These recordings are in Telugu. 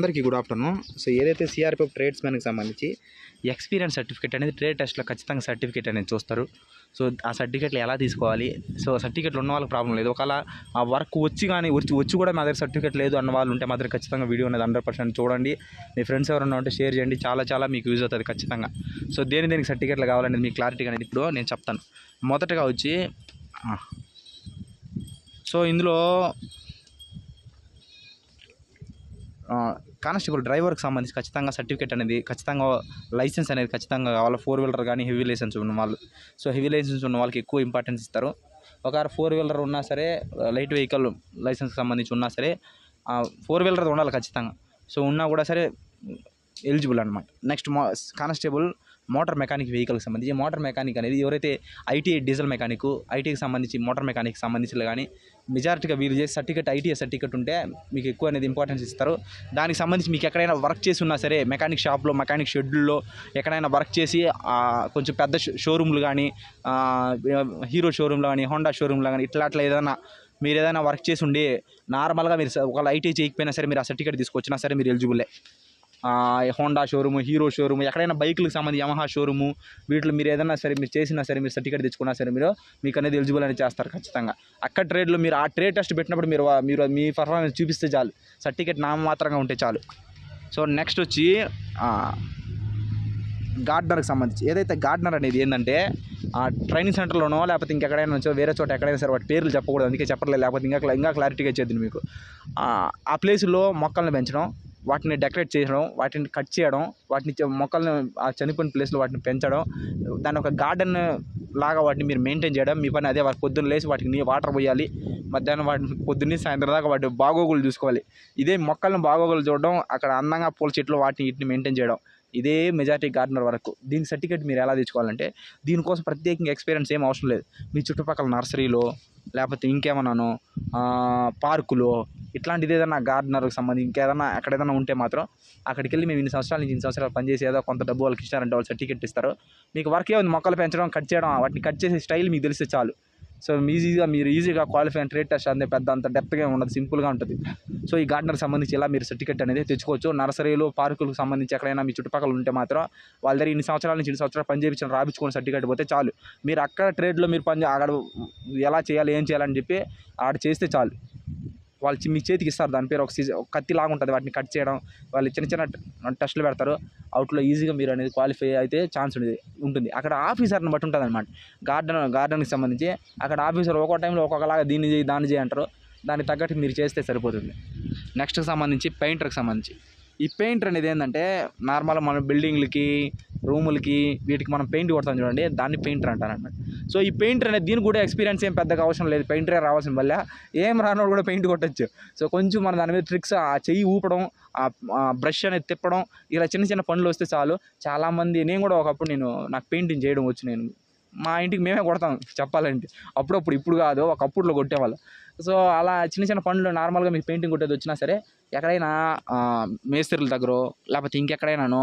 అందరికీ గుడ్ ఆఫ్టర్నూన్ సో ఏదైతే సిఆర్పిఎఫ్ ట్రేడ్స్మెన్కి సంబంధించి ఎక్స్పీరియన్స్ సర్టిఫికేట్ అనేది ట్రేడ్ టెస్ట్లో ఖచ్చితంగా సర్టిఫికేట్ అనేది చూస్తారు. సో ఆ సర్టిఫికేట్లు ఎలా తీసుకోవాలి? సో సర్టిఫికేట్లు ఉన్న వాళ్ళకి ప్రాబ్లం లేదు. ఒకవేళ ఆ వర్క్ వచ్చి కానీ వచ్చి వచ్చి కూడా మా దగ్గర సర్టిఫికేట్ లేదు అన్న వాళ్ళు ఉంటే మాత్రం ఖచ్చితంగా వీడియో అనేది హండ్రెడ్ పర్సెంట్ చూడండి. మీ ఫ్రెండ్స్ ఎవరైనా ఉంటే షేర్ చేయండి. చాలా చాలా మీకు యూజ్ అవుతుంది ఖచ్చితంగా. సో దేని దేనికి సర్టిఫికేట్లు కావాలనేది మీకు క్లారిటీగా అనేది ఇప్పుడు నేను చెప్తాను. మొదటగా వచ్చి సో ఇందులో కానిస్టేబుల్ డ్రైవర్కి సంబంధించి ఖచ్చితంగా సర్టిఫికేట్ అనేది ఖచ్చితంగా లైసెన్స్ అనేది ఖచ్చితంగా కావాలి. ఫోర్ వీలర్ కానీ హెవీ లైసెన్స్ ఉన్న వాళ్ళు. సో హెవీ లైసెన్స్ ఉన్న వాళ్ళకి ఎక్కువ ఇంపార్టెన్స్ ఇస్తారు. ఒకవేళ ఫోర్ వీలర్ ఉన్నా సరే లైట్ వెహికల్ లైసెన్స్కి సంబంధించి ఉన్నా సరే ఫోర్ వీలర్ ఉండాలి ఖచ్చితంగా. సో ఉన్నా కూడా సరే ఎలిజిబుల్ అనమాట నెక్స్ట్ మా కానిస్టేబుల్ మోటార్ మెకానిక్ వెహికల్కి సంబంధించి మోటార్ మెకానిక్ అనేది ఎవరైతే ఐటీఐ డీజిల్ మెకానిక్ ఐటీకి సంబంధించి మోటార్ మెకానిక్ సంబంధించిన కానీ మెజారిటీగా వీలు చేసే సర్టిఫికేట్ ఐటీఐ సర్టిఫికేట్ ఉంటే మీకు ఎక్కువ అనేది ఇంపార్టెన్స్ ఇస్తారు. దానికి సంబంధించి మీకు ఎక్కడైనా వర్క్ చేసి ఉన్నా సరే మెకానిక్ షాప్లో మెకానిక్ షెడ్యూల్లో ఎక్కడైనా వర్క్ చేసి కొంచెం పెద్ద షో- షోరూమ్లు కానీ హీరో షోరూమ్లో కానీ హోండా షోరూమ్లో కానీ ఇట్లా అట్లా ఏదైనా మీరు ఏదైనా వర్క్ చేసి ఉండి నార్మల్గా మీరు ఒకవేళ ఐటీ చేయకపోయినా సరే మీరు ఆ సర్టిఫికేట్ తీసుకొచ్చినా సరే మీరు ఎలిజిబుల్లే హోండా షోరూమ్ హీరో షోరూమ్ ఎక్కడైనా బైకులకు సంబంధించి యమహా షోరూము వీటిలో మీరు ఏదైనా సరే మీరు చేసినా సరే మీరు సర్టిఫికేట్ తెచ్చుకున్నా సరే మీరు మీకు అనేది ఎలిజిబుల్ అనేది చేస్తారు ఖచ్చితంగా. అక్కడ ట్రేడ్లో మీరు ఆ ట్రేడ్ టెస్ట్ పెట్టినప్పుడు మీరు మీరు మీ పర్ఫార్మెన్స్ చూపిస్తే చాలు. సర్టిఫికేట్ నామమాత్రంగా ఉంటే చాలు. సో నెక్స్ట్ వచ్చి గార్డనర్కి సంబంధించి. ఏదైతే గార్డనర్ అనేది ఏంటంటే ఆ ట్రైనింగ్ సెంటర్లోనో లేకపోతే ఇంకెక్కడైనా నుంచో వేరే చోట ఎక్కడైనా సరే వాటి పేర్లు చెప్పకూడదు. అందుకే చెప్పలేదు లేకపోతే ఇంకా ఇంకా క్లారిటీగా ఇచ్చేది మీకు. ఆ, ప్లేస్లో మొక్కల్ని పెంచడం వాటిని డెకరేట్ చేయడం వాటిని కట్ చేయడం వాటిని మొక్కలను మొక్కల్ని ఆ చనిపోయిన ప్లేస్లో వాటిని పెంచడం దాని ఒక గార్డెన్ లాగా వాటిని మీరు మెయింటైన్ చేయడం మీ పని అదే. వాటి పొద్దున్న లేచి వాటికి నీ వాటర్ పోయాలి. మధ్యాహ్నం వాటిని పొద్దున్నే సాయంత్రం దాకా వాటి బాగోగులు చూసుకోవాలి. ఇదే మొక్కలను బాగోగులు చూడడం అక్కడ అందంగా పూల చెట్లు వాటిని వీటిని మెయింటైన్ చేయడం. ఇదే మెజారిటీ గార్డెనర్ వరకు. దీని సర్టిఫికేట్ మీరు ఎలా తెచ్చుకోవాలంటే దీనికోసం ప్రత్యేకంగా ఎక్స్పీరియన్స్ ఏం అవసరం లేదు. మీ చుట్టుపక్కల నర్సరీలో లేకపోతే ఇంకేమన్నాను పార్కులో ఇట్లాంటిది ఏదైనా గార్డెనర్కి సంబంధించి ఇంకేదైనా ఎక్కడ ఏదైనా ఉంటే మాత్రం అక్కడికి వెళ్ళి మేము ఇన్ని సంవత్సరాల నుంచి ఇన్ని సంవత్సరాలు పనిచేసి ఏదో కొంత డబ్బు వాళ్ళకి ఇచ్చారంటే వాళ్ళు సర్టిఫికేట్ ఇస్తారు. మీకు వర్క్ ఏముంది మొక్కలు పెంచడం కట్ చేయడం వాటిని కట్ చేసే స్టైల్ మీకు తెలిస్తే చాలు. సో ఈజీగా మీరు ఈజీగా క్వాలిఫై అండ్ ట్రేడ్ టెస్ట్ అనేది పెద్ద అంత డెప్త్గా ఉండదు సింపుల్గా ఉంటుంది. సో ఈ గార్డెనర్కి సంబంధించి ఇలా మీరు సర్టిఫికేట్ అనేది తెచ్చుకోవచ్చు? నర్సరీలు పార్కులకు సంబంధించి ఎక్కడైనా మీ చుట్టుపక్కల ఉంటే మాత్రం వాళ్ళ దగ్గర ఇన్ని సంవత్సరాల నుంచి ఇన్ని సంవత్సరాలు పని చేయించిన రాపించుకుని సర్టిఫికేట్ పోతే చాలు. మీరు అక్కడ ట్రేడ్లో మీరు పని చే- అక్కడ ఎలా చేయాలి ఏం చేయాలని చెప్పి ఆడ చేస్తే చాలు. వాళ్ళు మీ చేతికి ఇస్తారు. దాని పేరు ఒక సీజన్ ఒక కత్తి లాగా ఉంటుంది. వాటిని కట్ చేయడం వాళ్ళు చిన్న చిన్న టెస్టులు పెడతారు. అవుట్లో ఈజీగా మీరు అనేది క్వాలిఫై అయితే ఛాన్స్ ఉండేది ఉంటుంది. అక్కడ ఆఫీసర్ని బట్టి ఉంటుంది అనమాట గార్డెన్ గార్డెన్కి సంబంధించి అక్కడ ఆఫీసర్ ఒక్కో టైంలో ఒక్కొక్కలాగా దీన్ని చేయి దాన్ని చేయి అంటారు. దానికి తగ్గట్టు మీరు చేస్తే సరిపోతుంది. నెక్స్ట్కి సంబంధించి పెయింటర్కి సంబంధించి. ఈ పెయింటర్ అనేది ఏంటంటే నార్మల్గా మన బిల్డింగ్లకి రూములకి వీటికి మనం పెయింట్ కొడతాం చూడండి దాన్ని పెయింటర్ అంటారు అనమాట సో ఈ పెయింటర్ అనేది దీనికి కూడా ఎక్స్పీరియన్స్ ఏం పెద్దగా అవసరం లేదు. పెయింటరే రావాల్సిన వల్ల ఏం రానోడు కూడా పెయింట్ కొట్టచ్చు. సో కొంచెం మన దాని మీద ట్రిక్స్ ఆ చెయ్యి ఊపడం బ్రష్ అనేది తిప్పడం ఇలా చిన్న చిన్న పనులు వస్తే చాలు. చాలామంది నేను కూడా ఒకప్పుడు నేను నాకు పెయింటింగ్ చేయడం వచ్చు నేను మా ఇంటికి మేమే కొడతాం చెప్పాలంటే. అప్పుడప్పుడు ఇప్పుడు కాదు ఒకప్పుడులో కొట్టేవాళ్ళు. సో అలా చిన్న చిన్న పనులు నార్మల్గా మీకు పెయింటింగ్ కొట్టేది వచ్చినా సరే ఎక్కడైనా మేస్త్రుల దగ్గర లేకపోతే ఇంకెక్కడైనానో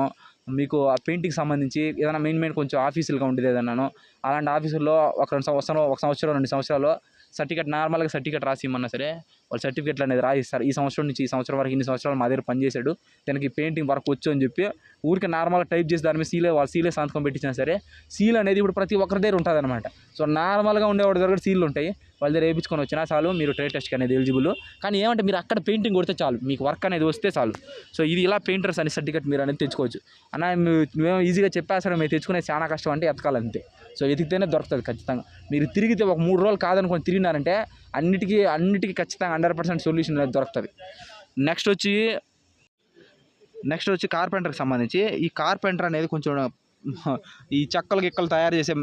మీకు ఆ పెయింటింగ్ సంబంధించి ఏదైనా మెయిన్ మెయిన్ కొంచెం ఆఫీసులుగా ఉండేది ఏదన్నాను అలాంటి ఆఫీసుల్లో ఒక రెండు సంవత్సరం ఒక సంవత్సరం రెండు సంవత్సరాలు సర్టిఫికేట్ నార్మల్గా సర్టిఫికేట్ రాసి ఇమ్మన్నా సరే వాళ్ళు సర్టిఫికేట్లు అనేది రాసిస్తారు. ఈ సంవత్సరం నుంచి ఈ సంవత్సరం వరకు ఇన్ని సంవత్సరాలు మా దగ్గర పనిచేశాడు. తనకి పెయింటింగ్ వర్క్ వచ్చు అని చెప్పి ఊరికి నార్మల్గా టైప్ చేసి దాని మీద సీలే వాళ్ళు సీలే సంతకం పెట్టించినా సరే సీల్ అనేది ఇప్పుడు ప్రతి ఒక్కరి దగ్గర ఉంటుంది అనమాట సో నార్మల్గా ఉండేవాడి దగ్గర సీల్ ఉంటాయి వాళ్ళ దగ్గర వేయించుకొని వచ్చినా చాలు మీరు ట్రేడ్ టెస్ట్కి అనేది ఎలిజిబుల్ కానీ ఏమంటే మీరు అక్కడ పెయింటింగ్ కొడితే చాలు మీకు వర్క్ అనేది వస్తే చాలు. సో ఇది ఇలా పెయింటర్స్ అనే సర్టిఫికేట్ మీరు అనేది తెచ్చుకోవచ్చు. అన్న మేము- ఈజీగా చెప్పేస్తాం మేము తెచ్చుకునే చాలా కష్టం అంటే ఎతకాలంతే సో వెతికితేనే దొరుకుతుంది ఖచ్చితంగా. మీరు తిరిగితే ఒక మూడు రోజులు కాదనుకొని తిరిగినారంటే అన్నిటికీ అన్నిటికీ ఖచ్చితంగా హండ్రెడ్ పర్సెంట్ సొల్యూషన్ అనేది దొరుకుతుంది. నెక్స్ట్ వచ్చి నెక్స్ట్ వచ్చి కార్పెంటర్కి సంబంధించి ఈ కార్పెంటర్ అనేది కొంచెం ఈ చెక్కలు గిక్కలు తయారు చేసే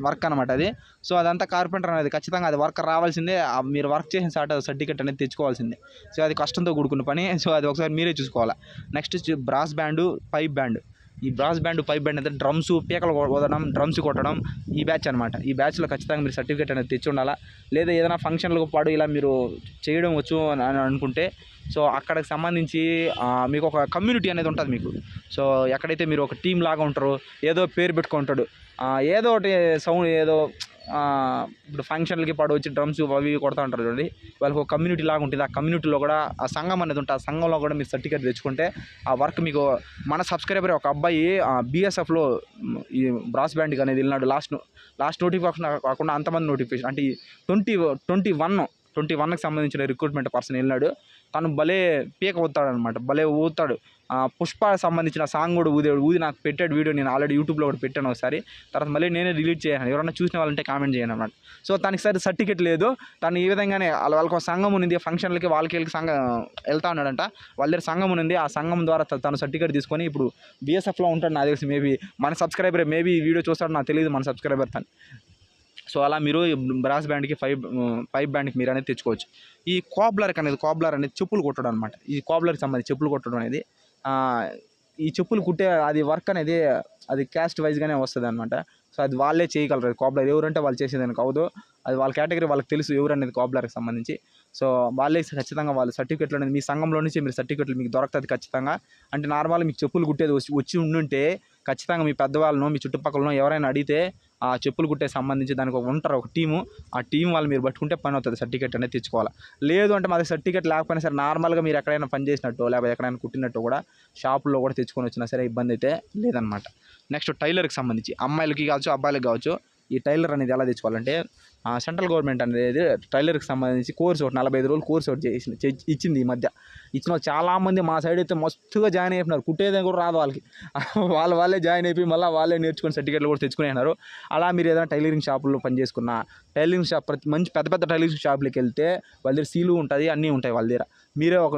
వర్క్ అనమాట అది. సో అదంతా కార్పెంటర్ అనేది ఖచ్చితంగా అది వర్క్ రావాల్సిందే. మీరు వర్క్ చేసిన సాట సర్టిఫికెట్ అనేది తెచ్చుకోవాల్సిందే. సో అది కష్టంతో కూడుకున్న పని. సో అది ఒకసారి మీరే చూసుకోవాలి. Next brass band pipe band ఈ బ్రాస్ బ్యాండ్ పైప్ బ్యాండ్ అయితే డ్రమ్స్ పీకలు వదడం డ్రమ్స్ కొట్టడం ఈ బ్యాచ్ అనమాట ఈ బ్యాచ్లో ఖచ్చితంగా మీరు సర్టిఫికేట్ అనేది తెచ్చి ఉండాలా లేదా ఏదైనా ఫంక్షన్లకు పాటు ఇలా మీరు చేయడం వచ్చు అని అని అనుకుంటే సో అక్కడికి సంబంధించి మీకు ఒక కమ్యూనిటీ అనేది ఉంటుంది మీకు. సో ఎక్కడైతే మీరు ఒక టీం లాగా ఉంటారో ఏదో పేరు పెట్టుకుంటాడు ఏదో ఒకటి సౌండ్ ఏదో ఇప్పుడు ఫంక్షన్లకి పడు వచ్చి డ్రమ్స్ అవి ఇవి కొడతా ఉంటారు చూడండి. వాళ్ళకి ఒక కమ్యూనిటీ లాగా ఉంటుంది. ఆ కమ్యూనిటీలో కూడా ఆ సంఘం అనేది ఉంటుంది. ఆ సంఘంలో కూడా మీరు సర్టిఫికేట్ తెచ్చుకుంటే ఆ వర్క్ మీకు మన సబ్స్క్రైబర్ ఒక అబ్బాయి బీఎస్ఎఫ్లో ఈ బ్రాస్ బ్యాండ్కి అనేది వెళ్ళినాడు. లాస్ట్ లాస్ట్ నోటిఫికేషన్ కాకుండా అంతమంది నోటిఫికేషన్ అంటే ట్వంటీ ట్వంటీ వన్ ట్వంటీ వన్కి సంబంధించిన రిక్రూట్మెంట్ పర్సన్ వెళ్ళినాడు. తను భలే పీక ఊతాడు అనమాట భలే ఊతాడు. ఆ, పుష్ప సంబంధించిన సాంగ్ కూడా ఊదాడు ఊది నాకు పెట్టాడు వీడియో నేను ఆల్రెడీ యూట్యూబ్లో కూడా పెట్టాను ఒకసారి. తర్వాత మళ్ళీ నేనే రిలీజ్ చేయను ఎవరైనా చూసిన వాళ్ళంటే కామెంట్ చేయను అనమాట సో తనకి సరే సర్టిఫికెట్ లేదు. తను ఈ విధంగానే వాళ్ళ వాళ్ళకి ఒక సంఘం ఉంది ఫంక్షన్లకి వాళ్ళకి వెళ్ళి సంఘం వెళ్తా ఉన్నాడంట. వాళ్ళ దగ్గర సంఘం ఉంది ఆ సంఘం ద్వారా తను సర్టిఫికేట్ తీసుకొని ఇప్పుడు బీఎస్ఎఫ్లో ఉంటాడు నాకు తెలిసి మేబీ మన సబ్స్క్రైబర్ మేబీ వీడియో చూస్తాడు నాకు తెలియదు మన సబ్స్క్రైబర్ తను. సో అలా మీరు బ్రాస్ బ్యాండ్కి ఫైవ్ ఫైవ్ బ్యాండ్కి మీరు అనేది తెచ్చుకోవచ్చు. ఈ కాబ్లర్కి అనేది కాబ్లర్ అనేది చెప్పులు కుట్టడం అనమాట ఈ కాబ్లర్కి సంబంధించి చెప్పులు కుట్టడం అనేది ఈ చెప్పులు కుట్టే అది వర్క్ అనేది అది క్యాస్ట్ వైజ్గానే వస్తుంది అనమాట సో అది వాళ్ళే చేయగలరు. కాబ్లర్ ఎవరంటే వాళ్ళు చేసేదానికి అవదు అది వాళ్ళ కేటగిరీ వాళ్ళకి తెలుసు ఎవరు అనేది కాబ్లర్కి సంబంధించి. సో వాళ్ళే ఖచ్చితంగా వాళ్ళు సర్టిఫికెట్లు అనేది మీ సంఘంలో నుంచి మీరు సర్టిఫికెట్లు మీకు దొరుకుతుంది ఖచ్చితంగా. అంటే నార్మల్ మీకు చెప్పులు కుట్టేది వచ్చి వచ్చి ఉండుంటే ఖచ్చితంగా మీ పెద్దవాళ్ళను మీ చుట్టుపక్కలను ఎవరైనా అడిగితే ఆ చెప్పులు కుట్టే సంబంధించి దానికి ఒక ఉంటారు ఒక టీము. ఆ టీం వాళ్ళు మీరు పట్టుకుంటే పని అవుతుంది. సర్టిఫికేట్ అనేది తెచ్చుకోవాలి. లేదు అంటే మాది సర్టిఫికేట్ లేకపోయినా సరే నార్మల్గా మీరు ఎక్కడైనా పని చేసినట్టు లేకపోతే ఎక్కడైనా కుట్టినట్టు కూడా షాపుల్లో కూడా తెచ్చుకొని వచ్చినా సరే ఇబ్బంది అయితే లేదనమాట నెక్స్ట్ టైలర్కి సంబంధించి అమ్మాయిలకి కావచ్చు అబ్బాయిలకి కావచ్చు ఈ టైలర్ అనేది ఎలా తెచ్చుకోవాలంటే సెంట్రల్ గవర్నమెంట్ అనేది టైలర్కి సంబంధించి కోర్స్ ఒకటి నలభై ఐదు రోజులు కోర్స్ ఒకటి చేసి ఇచ్చింది ఈ మధ్య. ఇచ్చిన వాళ్ళు చాలామంది మా సైడ్ అయితే మస్తుగా జాయిన్ అయిపోయినారు. కుట్టేది కూడా రాదు వాళ్ళకి. వాళ్ళు వాళ్ళే జాయిన్ అయిపోయి మళ్ళీ వాళ్ళే నేర్చుకుని సర్టిఫికేట్లు కూడా తెచ్చుకునేనారు అలా మీరు ఏదైనా టైలరింగ్ షాపుల్లో పనిచేసుకున్న టైలరింగ్ షాప్ ప్రతి మంచి పెద్ద పెద్ద టైలరింగ్ షాపులకి వెళ్తే వాళ్ళ దగ్గర సీలు ఉంటుంది అన్నీ ఉంటాయి వాళ్ళ దగ్గర. మీరే ఒక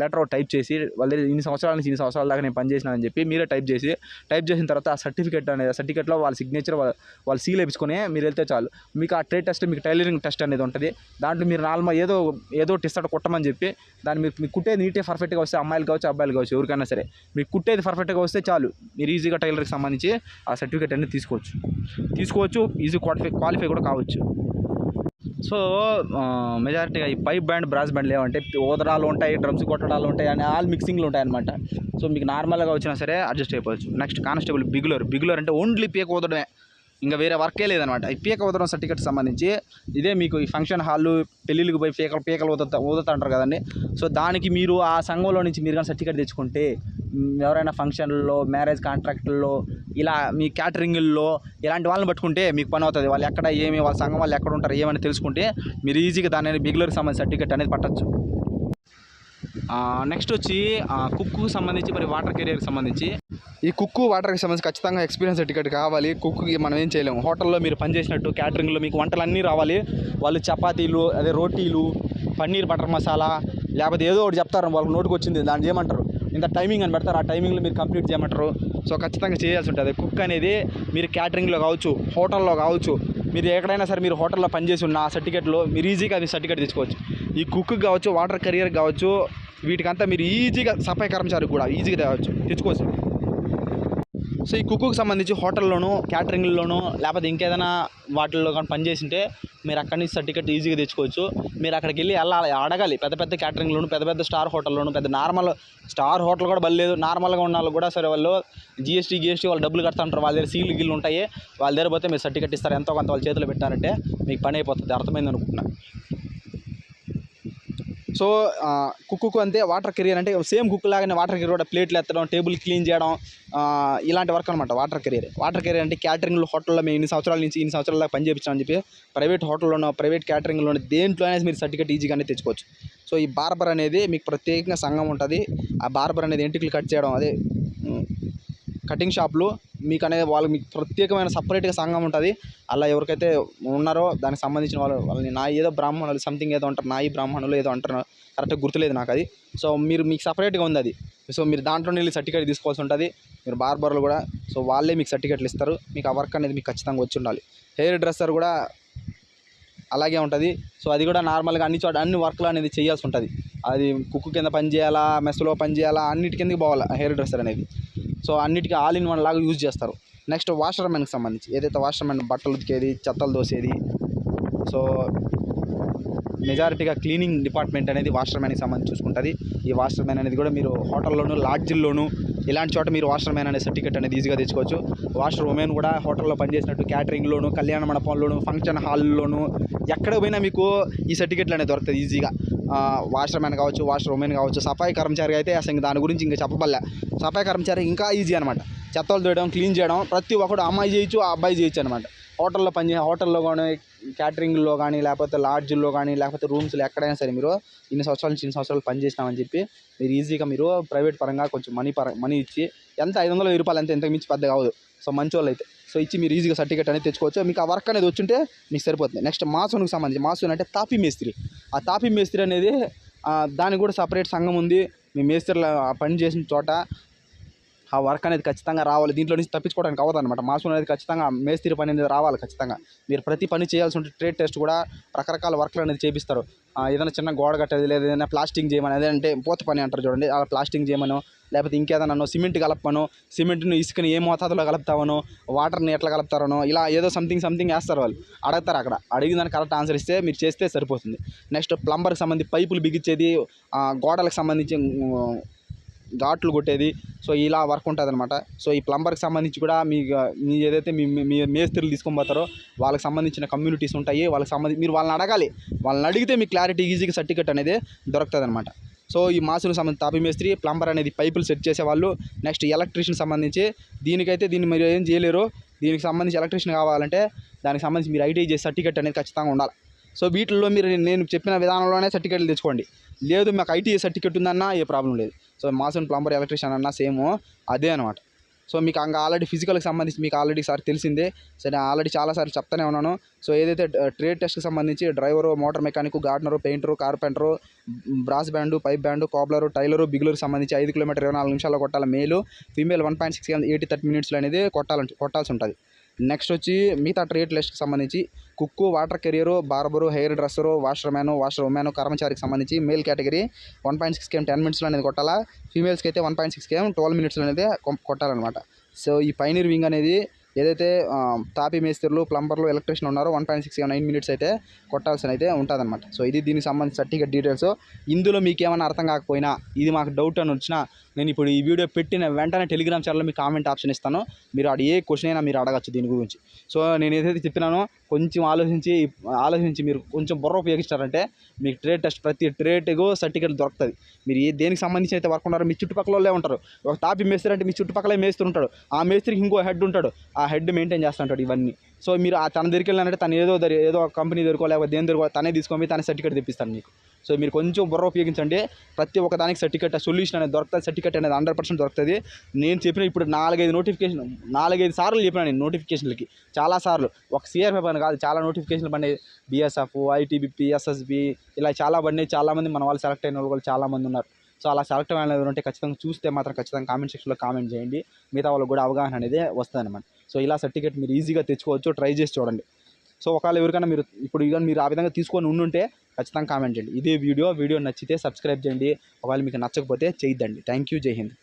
లెటర్ టైప్ చేసి వాళ్ళ దగ్గర ఇన్ని సంవత్సరాల నుంచి ఇన్ని సంవత్సరాల దాకా నేను పనిచేసినానని చెప్పి మీరే టైప్ చేసి టైప్ చేసిన తర్వాత ఆ సర్టిఫికేట్ అనేది సర్టిఫికేట్లో వాళ్ళ సిగ్నేచర్ వాళ్ళ సీల్ వేపించుకొని మీరు వెళ్తే చాలు. మీకు ఆ ట్రేడ్ టెస్ట్ మీకు టైలరింగ్ టెస్ట్ అనేది ఉంటుంది. దాంట్లో మీరు నార్మల్ ఏదో ఏదో టెస్ట్ కుట్టమని చెప్పి దాన్ని మీకు మీకు కుట్టేది నీటే పర్ఫెక్ట్గా వస్తే అమ్మాయిలు కావచ్చు అబ్బాయిలు కావచ్చు ఎవరికైనా సరే. మీకు కుట్టేది పర్ఫెక్ట్గా వస్తే చాలు. మీరు ఈజీగా టైలర్కి సంబంధించి ఆ సర్టిఫికేట్ అనేది తీసుకోవచ్చు. తీసుకోవచ్చు ఈజీ క్వాలిఫై క్వాలిఫై కూడా కావచ్చు. సో మెజారిటీగా ఈ పైప్ బ్యాండ్ బ్రాస్ బ్యాండ్లు ఏమంటే ఓదరాలు ఉంటాయి డ్రమ్స్ కొట్టడాలు ఉంటాయి అని ఆల్ మిక్సింగ్లు ఉంటాయి అనమాట సో మీకు నార్మల్గా వచ్చినా సరే అడ్జస్ట్ అయిపోవచ్చు. Next constable బిగులర్. బిగులర్ అంటే ఓన్లీ పీక ఓదడమే. ఇంకా వేరే వర్కే లేదనమాట ఈ పీక ఊదడం సర్టిఫికేట్ సంబంధించి ఇదే మీకు ఈ ఫంక్షన్ హాళ్ళు పెళ్ళిళ్ళకి పోయి పీకలు పీకలు ఊదుతా ఊదుతా అంటారు కదండి. సో దానికి మీరు ఆ సంఘంలో నుంచి మీరు కానీ సర్టిఫికేట్ తెచ్చుకుంటే ఎవరైనా ఫంక్షన్లలో మ్యారేజ్ కాంట్రాక్టుల్లో ఇలా మీ క్యాటరింగ్ల్లో ఇలాంటి వాళ్ళని పట్టుకుంటే మీకు పని అవుతుంది. వాళ్ళు ఎక్కడ ఏమి వాళ్ళ సంఘం వాళ్ళు ఎక్కడ ఉంటారు ఏమని తెలుసుకుంటే మీరు ఈజీగా దాని బిగులర్కి సంబంధించిన సర్టిఫికేట్ అనేది పట్టచ్చు. నెక్స్ట్ వచ్చి కుక్కు సంబంధించి మరి వాటర్ కెరియర్కి సంబంధించి. ఈ కుక్కు వాటర్కి సంబంధించి ఖచ్చితంగా ఎక్స్పీరియన్స్ సర్టిఫికేట్ కావాలి. కుక్కి మనం ఏం చేయలేము. హోటల్లో మీరు పనిచేసినట్టు క్యాటరింగ్లో మీకు వంటలు అన్నీ రావాలి. వాళ్ళు చపాతీలు అదే రోటీలు పన్నీర్ బటర్ మసాలా లేకపోతే ఏదో ఒకటి చెప్తారు. వాళ్ళకి నోటుకు వచ్చింది దాన్ని చేయమంటారు ఇంత టైమింగ్ అని పెడతారు. ఆ టైమింగ్లో మీరు కంప్లీట్ చేయమంటారు. సో ఖచ్చితంగా చేయాల్సి ఉంటుంది. కుక్ అనేది మీరు క్యాటరింగ్లో కావచ్చు హోటల్లో కావచ్చు మీరు ఎక్కడైనా సరే మీరు హోటల్లో పనిచేసి ఉన్న ఆ సర్టిఫికేట్లో మీరు ఈజీగా అది సర్టిఫికేట్ తీసుకోవచ్చు. ఈ కుక్ కావచ్చు వాటర్ కెరియర్ కావచ్చు వీటికంతా మీరు ఈజీగా సఫాయి కర్మచారి కూడా ఈజీగా తేవచ్చు తెచ్చుకోవచ్చు సో ఈ కుక్కుకు సంబంధించి హోటల్లోనూ క్యాటరింగ్లోనూ లేకపోతే ఇంకేదైనా వాటిల్లో కానీ పనిచేసింటే మీరు అక్కడి నుంచి సర్టిఫికెట్ ఈజీగా తెచ్చుకోవచ్చు. మీరు అక్కడికి వెళ్ళి వెళ్ళాలి అడగాలి. పెద్ద పెద్ద క్యాటరింగ్లోను పెద్ద పెద్ద స్టార్ హోటల్లోను పెద్ద నార్మల్ స్టార్ హోటల్ కూడా బలేదు నార్మల్గా ఉన్న వాళ్ళు కూడా సరే వాళ్ళు జిఎస్టీ జిఎస్టీ వాళ్ళు డబ్బులు కడతా ఉంటారు. వాళ్ళ దగ్గర సీలు గిల్లు ఉంటాయి. వాళ్ళ దగ్గర పోతే మీరు సర్టిఫికెట్ ఇస్తారు. ఎంతో కొంత వాళ్ళ చేతిలో పెట్టారంటే మీకు పని అయిపోతుంది. అర్థమైంది అనుకుంటున్నాను సో కుక్కు కుక్కుకు అంతే వాటర్ కెరియర్ అంటే సేమ్ కుక్ లాగానే వాటర్ కెరియర్ కూడా ప్లేట్లు ఎత్తడం టేబుల్ క్లీన్ చేయడం ఇలాంటి వర్క్ అనమాట వాటర్ కెరియర్. వాటర్ కెరియర్ అంటే క్యాటరింగ్లో హోటల్లో మేము ఇన్ని సంవత్సరాల నుంచి ఇన్ని సంవత్సరాల దాకా పని చేయించామని చెప్పి ప్రైవేట్ హోటల్లోనో ప్రైవేట్ క్యాటరింగ్లోనో దేంట్లో అయినా మీరు సర్టిఫికేట్ ఈజీగానే తెచ్చుకోవచ్చు. సో ఈ బార్బర్ అనేది మీకు ప్రత్యేకంగా సంఘం ఉంటుంది. ఆ బార్బర్ అనేది ఎంటికలు కట్ చేయడం అదే కటింగ్ షాప్లు మీకు అనేది వాళ్ళు మీకు ప్రత్యేకమైన సపరేట్గా సంఘం ఉంటుంది. అలా ఎవరికైతే ఉన్నారో దానికి సంబంధించిన వాళ్ళు వాళ్ళని నా ఏదో బ్రాహ్మణులు సంథింగ్ ఏదో అంటారు నాయి బ్రాహ్మణులు ఏదో అంటారు కరెక్ట్గా గుర్తులేదు నాకు అది సో మీరు మీకు సపరేట్గా ఉంది అది. సో మీరు దాంట్లో వెళ్ళి సర్టిఫికేట్ తీసుకోవాల్సి ఉంటుంది. మీరు బార్బర్లు కూడా సో వాళ్ళే మీకు సర్టిఫికేట్లు ఇస్తారు. మీకు ఆ వర్క్ అనేది మీకు ఖచ్చితంగా వచ్చి ఉండాలి. హెయిర్ డ్రెస్సర్ కూడా అలాగే ఉంటుంది. సో అది కూడా నార్మల్గా అన్ని చోట అన్ని వర్క్లు అనేది చేయాల్సి ఉంటుంది. అది కుక్కు కింద పని చేయాలా మెస్లో పని చేయాలా అన్నిటి కిందకి పోవాలి హెయిర్ డ్రెస్సర్ అనేది. సో అన్నిటికీ ఆల్ ఇన్ వన్ లాగా యూజ్ చేస్తారు. నెక్స్ట్ వాషర్ మ్యాన్కి సంబంధించి ఏదైతే వాషర్ మ్యాన్ బట్టలు ఉతికేది చెత్తలు దోసేది సో మెజారిటీగా క్లీనింగ్ డిపార్ట్మెంట్ అనేది వాషర్ మ్యాన్కి సంబంధించి చూసుకుంటుంది. ఈ వాషర్ మ్యాన్ అనేది కూడా మీరు హోటల్లోను లాడ్జిల్లోను ఇలాంటి చోట మీరు వాషర్ మ్యాన్ అనే సర్టిఫికేట్ అనేది ఈజీగా తెచ్చుకోవచ్చు. వాషర్ ఉమెన్ కూడా హోటల్లో పనిచేసినట్టు క్యాటరింగ్లోను కళ్యాణ మండపంలోను ఫంక్షన్ హాల్లోను ఎక్కడ పోయినా మీకు ఈ సర్టిఫికెట్లు అనేది దొరుకుతుంది ఈజీగా. వాషర్ మ్యాన్ కావచ్చు వాషర్ ఉమెన్ కావచ్చు సఫాయి కర్మచారి అయితే అసలు దాని గురించి ఇంకా చెప్పబల్లే సఫాయి కర్మచారి ఇంకా ఈజీ అనమాట. చెత్తలు తోయడం క్లీన్ చేయడం ప్రతి ఒక్కడు అమ్మాయి చేయొచ్చు ఆ అబ్బాయి చేయొచ్చు అనమాట. హోటల్లో పని హోటల్లో కానీ క్యాటరింగ్లో కానీ లేకపోతే లాడ్జ్లో కానీ లేకపోతే రూమ్స్లో ఎక్కడైనా సరే మీరు ఇన్ని సంవత్సరాల నుంచి ఇన్ని సంవత్సరాలు పని చేసినామని చెప్పి మీరు ఈజీగా మీరు ప్రైవేట్ పరంగా కొంచెం మనీ పర మనీ ఇచ్చి ఎంత ఐదు వందల రూపాయలు అంతే ఇంతకు మించి పెద్ద కావదు సో మంచి వాళ్ళు అయితే సో ఇచ్చి మీరు ఈజీగా సర్టిఫికేట్ అనేది తెచ్చుకోవచ్చు. మీకు ఆ వర్క్ అనేది వచ్చింటే మీకు సరిపోతుంది. నెక్స్ట్ మాసోన్కి సంబంధించి మాసోన్ అంటే తాపీ మేస్త్రి. ఆ తాపీ మేస్త్రి అనేది దానికి కూడా సపరేట్ సంఘం ఉంది. మీ మేస్త్రిల ఆ పని చేసిన చోట ఆ వర్క్ అనేది ఖచ్చితంగా రావాలి. దీంట్లో నుంచి తప్పించుకోవడానికి అవ్వదు అనమాట అనేది ఖచ్చితంగా మేస్త్రి పని అనేది రావాలి ఖచ్చితంగా. మీరు ప్రతి పని చేయాల్సి ఉంటే ట్రేడ్ టెస్ట్ కూడా రకరకాల వర్క్లు అనేది చేపిస్తారు. ఏదైనా చిన్న గోడ కట్టేది లేదా ఏదైనా ప్లాస్టింగ్ చేయమని అదేంటే పోత పని అంటారు చూడండి. అలా ప్లాస్టింగ్ చేయమనో లేకపోతే ఇంకేదన్నా సిమెంట్ కలపను సిమెంట్ని ఇసుకని ఏ మోతాదులో కలుపుతావనో వాటర్ని ఎట్లా కలుపుతారనో ఇలా ఏదో సంథింగ్ సంథింగ్ వేస్తారు వాళ్ళు. అడుగుతారు అక్కడ. అడిగిన దానికి కరెక్ట్ ఆన్సర్ ఇస్తే మీరు చేస్తే సరిపోతుంది. నెక్స్ట్ ప్లంబర్కి సంబంధించి పైపులు బిగించేది గోడలకు సంబంధించి ఘాట్లు కొట్టేది. సో ఇలా వర్క్ ఉంటుంది అనమాట సో ఈ ప్లంబర్కి సంబంధించి కూడా మీ మీ ఏదైతే మీ మీ మేస్త్రులు తీసుకొని పోతారో వాళ్ళకి సంబంధించిన కమ్యూనిటీస్ ఉంటాయి. వాళ్ళకి సంబంధించి మీరు వాళ్ళని అడగాలి. వాళ్ళని అడిగితే మీ క్లారిటీ ఈజీగా సర్టిఫికెట్ అనేది దొరుకుతుంది అనమాట సో ఈ మాసులకు సంబంధించి తాపి మేస్త్రి ప్లంబర్ అనేది పైపులు సెట్ చేసేవాళ్ళు. నెక్స్ట్ ఎలక్ట్రీషియన్ సంబంధించి దీనికైతే దీన్ని మీరు ఏం చేయలేరు. దీనికి సంబంధించి ఎలక్ట్రీషియన్ కావాలంటే దానికి సంబంధించి మీరు ఐటీఐ చేసే సర్టిఫికెట్ అనేది ఖచ్చితంగా ఉండాలి. సో వీటిల్లో మీరు నేను చెప్పిన విధానంలోనే సర్టిఫికెట్లు తెచ్చుకోండి. లేదు మాకు ఐటీఐ సర్టిఫికెట్ ఉందన్నా ఏ ప్రాబ్లం లేదు. సో మాసన్ ప్లంబర్ ఎలక్ట్రీషియన్ అన్న సేమ్ అదే అనమాట. సో మీకు ఇంకా ఆల్రెడీ ఫిజికల్కి సంబంధించి మీకు ఆల్రెడీ సార్ తెలిసిందే. సరే ఆల్రెడీ చాలాసార్లు చెప్తానే ఉన్నాను. సో ఏదైతే ట్రేడ్ టెస్ట్కి సంబంధించి driver motor mechanic gardener painter carpenter brass band pipe band cobbler tailor బిగులర్కి సంబంధించి ఐదు కిలోమీటర్ ఇరవై నాలుగు నిమిషాల్లో కొట్టాలి. Male female one point six eighty thirty మినిట్స్లో అనేది కొట్టాలంటే కొట్టాల్సి ఉంటుంది. నెక్స్ట్ వచ్చి మిగతా ట్రేడ్ లిస్ట్కి సంబంధించి cook water carrier barber hairdresser washerman washer women కర్మచారికి సంబంధించి male category one point six KM ten మినిట్స్లో అనేది కొట్టాలా? ఫీమేల్స్కి అయితే one point six KM twelve మినిట్స్లో అనేది కొ- కొట్టాలన్నమాట. సో ఈ పైనీర్ వింగ్ అనేది ఏదైతే తాపి మేస్త్రులు ప్లంబర్లు ఎలక్ట్రీషియన్ ఉన్నారో one point six nine minutes అయితే కొట్టాల్సిన అయితే ఉంటుందన్నమాట. సో ఇది దీనికి సంబంధించి సర్టిఫికేట్ డీటెయిల్స్ ఇందులో మీకు ఏమైనా అర్థం కాకపోయినా ఇది మాకు డౌట్ అని వచ్చినా నేను ఇప్పుడు ఈ వీడియో పెట్టిన వెంటనే టెలిగ్రామ్ ఛానల్లో మీకు కామెంట్ ఆప్షన్ ఇస్తాను. మీరు అక్కడ ఏ క్వశ్చన్ అయినా మీరు అడగచ్చు దీని గురించి. సో నేను ఏదైతే చెప్పినానో కొంచెం ఆలోచించి ఆలోచించి మీరు కొంచెం బుర్ర ఉపయోగించారంటే మీకు ట్రేడ్ టెస్ట్ ప్రతి ట్రేడ్కు సర్టిఫికేట్ దొరుకుతుంది. మీరు ఏ దేనికి సంబంధించి అయితే వర్క్ ఉన్నారో మీ చుట్టుపక్కల ఉంటారు. ఒక తాపి మేస్త్రి అంటే మీ చుట్టుపక్కలే మేస్త్రి ఉంటాడు. ఆ మేస్త్రికి ఇంకో హెడ్ ఉంటాడు. ఆ హెడ్ మెయింటైన్ చేస్తుంటాడు ఇవన్నీ. సో మీరు ఆ తన దగ్గరికి వెళ్ళాలంటే తను ఏదో ఏదో ఒక కంపెనీ దొరకో లేకపోతే దేని దొరకో తనే తీసుకొని తనే సర్టిఫికేట్ తెప్పిస్తాను మీకు. సో మీరు కొంచెం బుర్ర ఉపయోగించండి. ప్రతి ఒక్క దానికి సర్టిఫికేట్ సొల్యూషన్ అనేది దొరుకుతుంది సర్టిఫికేట్ అనేది హండ్రెడ్ పర్సెంట్ దొరుకుతుంది. నేను చెప్పిన ఇప్పుడు నాలుగైదు నోటిఫికేషన్ నాలుగైదు సార్లు చెప్పినా నేను నోటిఫికేషన్లకి చాలా సార్లు. ఒక సిఆర్ పేపర్ కాదు చాలా నోటిఫికేషన్లు పడినాయి. బీఎస్ఎఫ్ ఐటీబీపీ ఎస్ఎస్బి ఇలా చాలా పడినాయి. చాలామంది మన వాళ్ళు సెలెక్ట్ అయిన వాళ్ళు చాలామంది ఉన్నారు. సో అలా సెలెక్ట్ అయిన ఉంటే ఖచ్చితంగా చూస్తే మాత్రం ఖచ్చితంగా కామెంట్ సెక్షన్లో కామెంట్ చేయండి. మిగతా వాళ్ళకి కూడా అవగాహన అనేది వస్తుంది అనమాట సో ఇలా సర్టిఫికేట్ మీరు ఈజీగా తెచ్చుకోవచ్చు ట్రై చేసి చూడండి. సో ఒకవేళ ఎవరికైనా మీరు ఇప్పుడు ఇక మీరు ఆ విధంగా తీసుకొని ఉండుంటే ఖచ్చితంగా కామెంట్ చేయండి. ఇదే వీడియో వీడియో నచ్చితే సబ్స్క్రైబ్ చేయండి. ఒకవేళ మీకు నచ్చకపోతే చేయొద్దండి. Thank you. జై హింద్.